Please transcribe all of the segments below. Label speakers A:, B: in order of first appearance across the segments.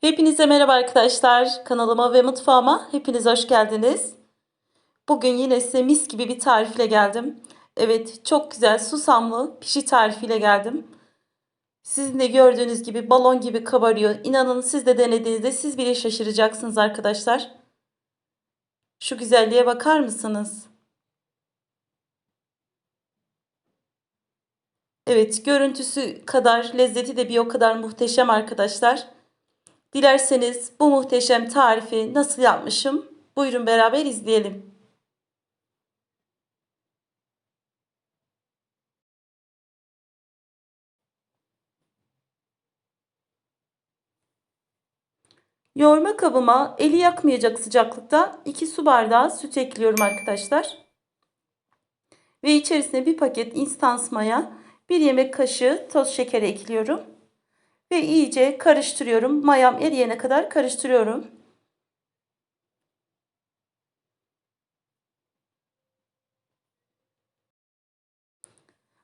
A: Hepinize merhaba arkadaşlar. Kanalıma ve mutfağıma hepiniz hoş geldiniz. Bugün yine size mis gibi bir tarifle geldim. Evet, çok güzel susamlı pişi tarifiyle geldim. Sizin de gördüğünüz gibi balon gibi kabarıyor. İnanın siz de denediğinizde siz bile şaşıracaksınız arkadaşlar. Şu güzelliğe bakar mısınız? Evet, görüntüsü kadar lezzeti de bir o kadar muhteşem arkadaşlar. Dilerseniz bu muhteşem tarifi nasıl yapmışım? Buyurun beraber izleyelim. Yoğurma kabıma eli yakmayacak sıcaklıkta 2 su bardağı süt ekliyorum arkadaşlar. Ve içerisine bir paket instans maya, 1 yemek kaşığı toz şeker ekliyorum. Ve iyice karıştırıyorum. Mayam eriyene kadar karıştırıyorum.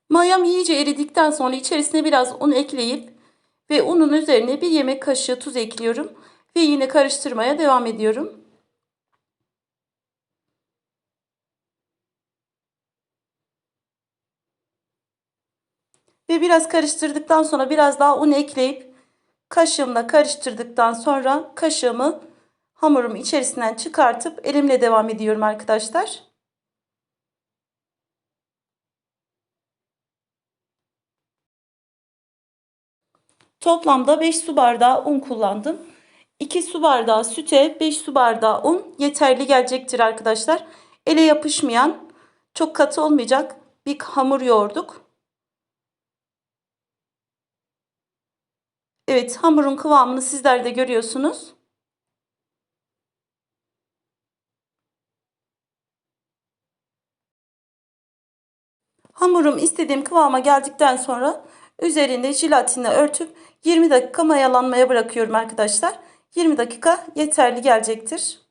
A: Mayam iyice eridikten sonra içerisine biraz un ekleyip ve unun üzerine bir yemek kaşığı tuz ekliyorum ve yine karıştırmaya devam ediyorum. Ve biraz karıştırdıktan sonra biraz daha un ekleyip kaşığımla karıştırdıktan sonra kaşığımı hamurumu içerisinden çıkartıp elimle devam ediyorum arkadaşlar. Toplamda 5 su bardağı un kullandım. 2 su bardağı süte 5 su bardağı un yeterli gelecektir arkadaşlar. Ele yapışmayan, çok katı olmayacak bir hamur yoğurduk. Evet hamurun kıvamını sizler de görüyorsunuz. Hamurum istediğim kıvama geldikten sonra üzerinde jelatinle örtüp 20 dakika mayalanmaya bırakıyorum arkadaşlar. 20 dakika yeterli gelecektir.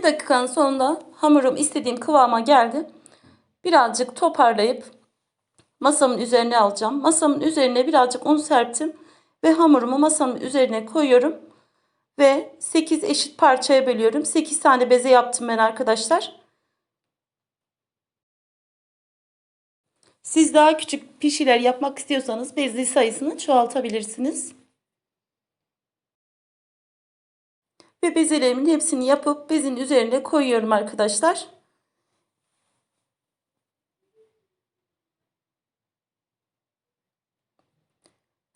A: Ve 20 dakikanın sonunda hamurum istediğim kıvama geldi. Birazcık toparlayıp masamın üzerine alacağım. Masamın üzerine birazcık un serptim ve hamurumu masamın üzerine koyuyorum ve 8 eşit parçaya bölüyorum. 8 tane beze yaptım ben arkadaşlar. Siz daha küçük pişiler yapmak istiyorsanız bezli sayısını çoğaltabilirsiniz. Ve bezelerimin hepsini yapıp bezin üzerine koyuyorum arkadaşlar.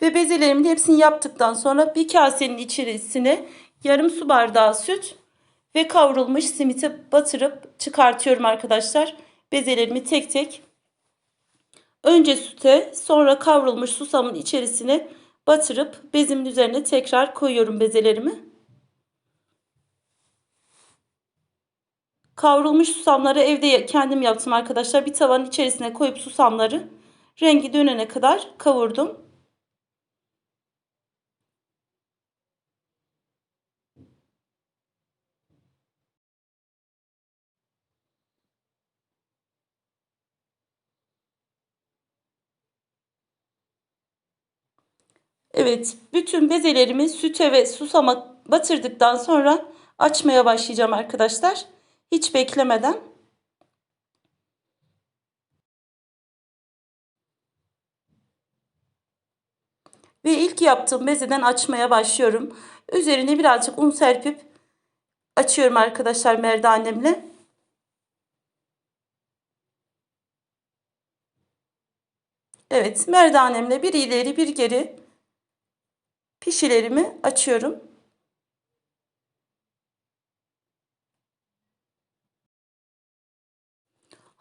A: Ve bezelerimin hepsini yaptıktan sonra bir kasenin içerisine yarım su bardağı süt ve kavrulmuş simiti batırıp çıkartıyorum arkadaşlar. Bezelerimi tek tek önce süte sonra kavrulmuş susamın içerisine batırıp bezimin üzerine tekrar koyuyorum bezelerimi. Kavrulmuş susamları evde kendim yaptım arkadaşlar. Bir tavanın içerisine koyup susamları rengi dönene kadar kavurdum. Evet, bütün bezelerimi süte ve susama batırdıktan sonra açmaya başlayacağım arkadaşlar. Hiç beklemeden. Ve ilk yaptığım bezeden açmaya başlıyorum. Üzerine birazcık un serpip açıyorum arkadaşlar merdanemle. Evet merdanemle bir ileri bir geri pişilerimi açıyorum.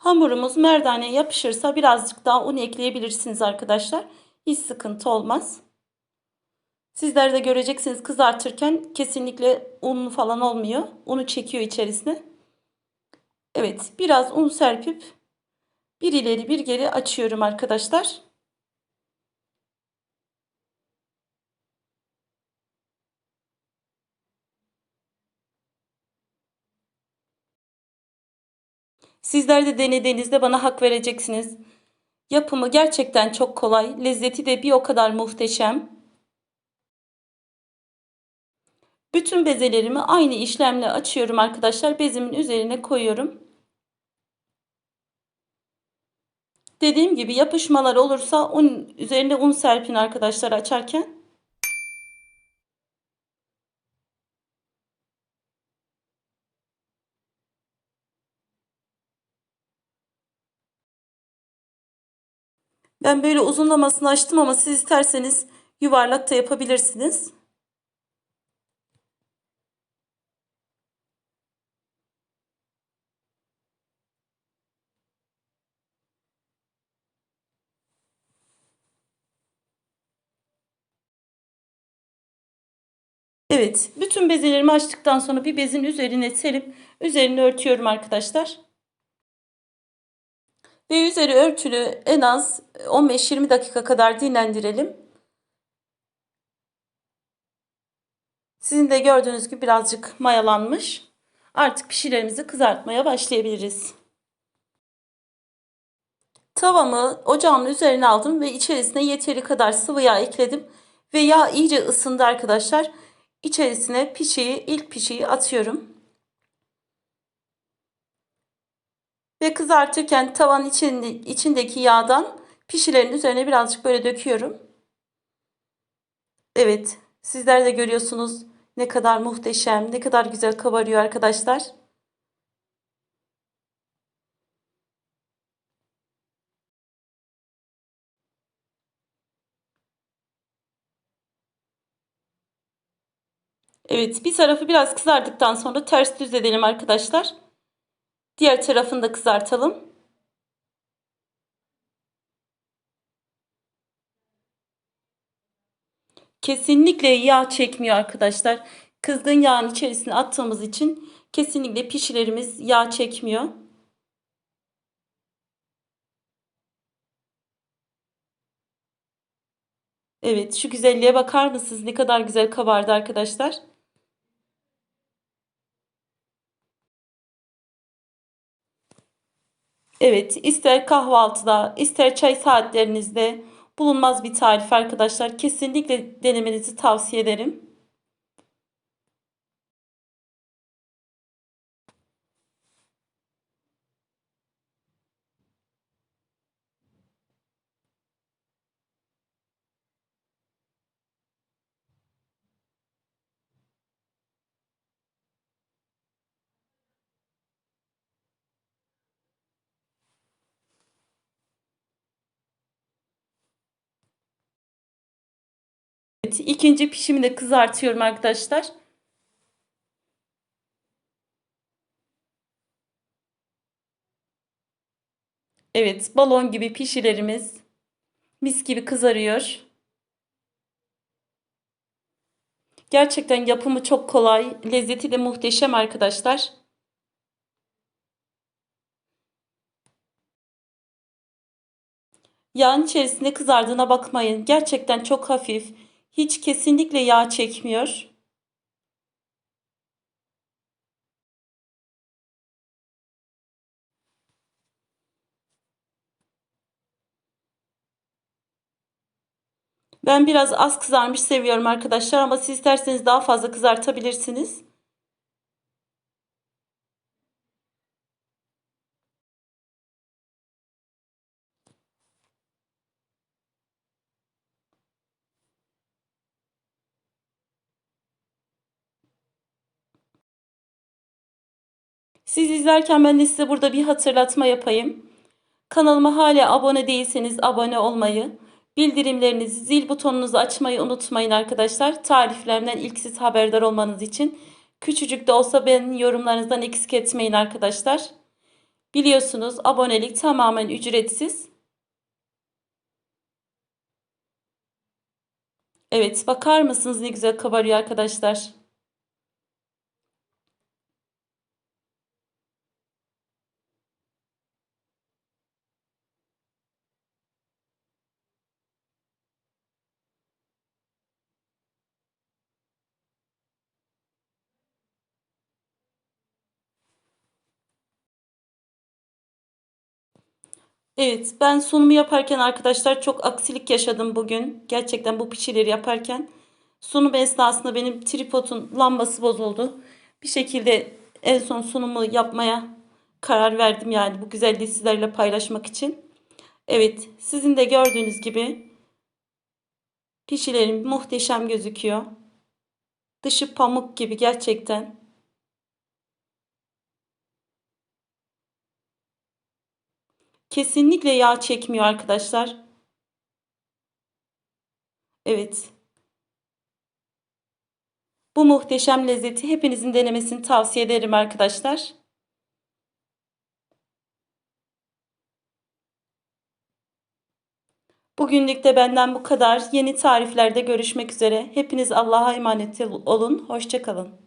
A: Hamurumuz merdane yapışırsa birazcık daha un ekleyebilirsiniz arkadaşlar. Hiç sıkıntı olmaz. Sizler de göreceksiniz kızartırken kesinlikle un falan olmuyor. Unu çekiyor içerisine. Evet biraz un serpip bir ileri bir geri açıyorum arkadaşlar. Sizler de denediğinizde bana hak vereceksiniz. Yapımı gerçekten çok kolay, lezzeti de bir o kadar muhteşem. Bütün bezelerimi aynı işlemle açıyorum arkadaşlar. Bezimin üzerine koyuyorum. Dediğim gibi yapışmalar olursa un, üzerine un serpin arkadaşlar açarken. Ben böyle uzunlamasını açtım ama siz isterseniz yuvarlak da yapabilirsiniz. Evet, bütün bezelerimi açtıktan sonra bir bezin üzerine serip üzerine örtüyorum arkadaşlar. Ve üzeri örtülü en az 15-20 dakika kadar dinlendirelim. Sizin de gördüğünüz gibi birazcık mayalanmış. Artık pişilerimizi kızartmaya başlayabiliriz. Tavamı ocağımın üzerine aldım ve içerisine yeteri kadar sıvı yağ ekledim. Ve yağ iyice ısındı arkadaşlar. İçerisine pişiyi, ilk pişiyi atıyorum. Ve kızartırken tavanın içinde, içindeki yağdan pişilerin üzerine birazcık böyle döküyorum. Evet, sizler de görüyorsunuz ne kadar muhteşem, ne kadar güzel kabarıyor arkadaşlar. Evet, bir tarafı biraz kızardıktan sonra ters düz edelim arkadaşlar. Diğer tarafını da kızartalım. Kesinlikle yağ çekmiyor arkadaşlar. Kızgın yağın içerisine attığımız için kesinlikle pişilerimiz yağ çekmiyor. Evet şu güzelliğe bakar mısınız? Ne kadar güzel kabardı arkadaşlar. Evet, ister kahvaltıda, ister çay saatlerinizde bulunmaz bir tarif arkadaşlar. Kesinlikle denemenizi tavsiye ederim. Evet, ikinci pişimi kızartıyorum arkadaşlar. Evet, balon gibi pişilerimiz mis gibi kızarıyor. Gerçekten yapımı çok kolay, lezzeti de muhteşem arkadaşlar. Yağın içerisinde kızardığına bakmayın. Gerçekten çok hafif. Hiç kesinlikle yağ çekmiyor. Ben biraz az kızarmış seviyorum arkadaşlar ama siz isterseniz daha fazla kızartabilirsiniz. Siz izlerken ben de size burada bir hatırlatma yapayım. Kanalıma hala abone değilseniz abone olmayı, bildirimlerinizi, zil butonunuzu açmayı unutmayın arkadaşlar. Tariflerimden ilk siz haberdar olmanız için. Küçücük de olsa benim yorumlarınızdan eksik etmeyin arkadaşlar. Biliyorsunuz abonelik tamamen ücretsiz. Evet bakar mısınız ne güzel kabarıyor arkadaşlar. Evet, ben sunumu yaparken arkadaşlar çok aksilik yaşadım bugün. Gerçekten bu pişileri yaparken. Sunum esnasında benim tripodun lambası bozuldu. Bir şekilde en son sunumu yapmaya karar verdim yani bu güzelliği sizlerle paylaşmak için. Evet, sizin de gördüğünüz gibi pişilerim muhteşem gözüküyor. Dışı pamuk gibi gerçekten. Kesinlikle yağ çekmiyor arkadaşlar. Evet. Bu muhteşem lezzeti hepinizin denemesini tavsiye ederim arkadaşlar. Bugünlük de benden bu kadar. Yeni tariflerde görüşmek üzere. Hepiniz Allah'a emanet olun. Hoşçakalın.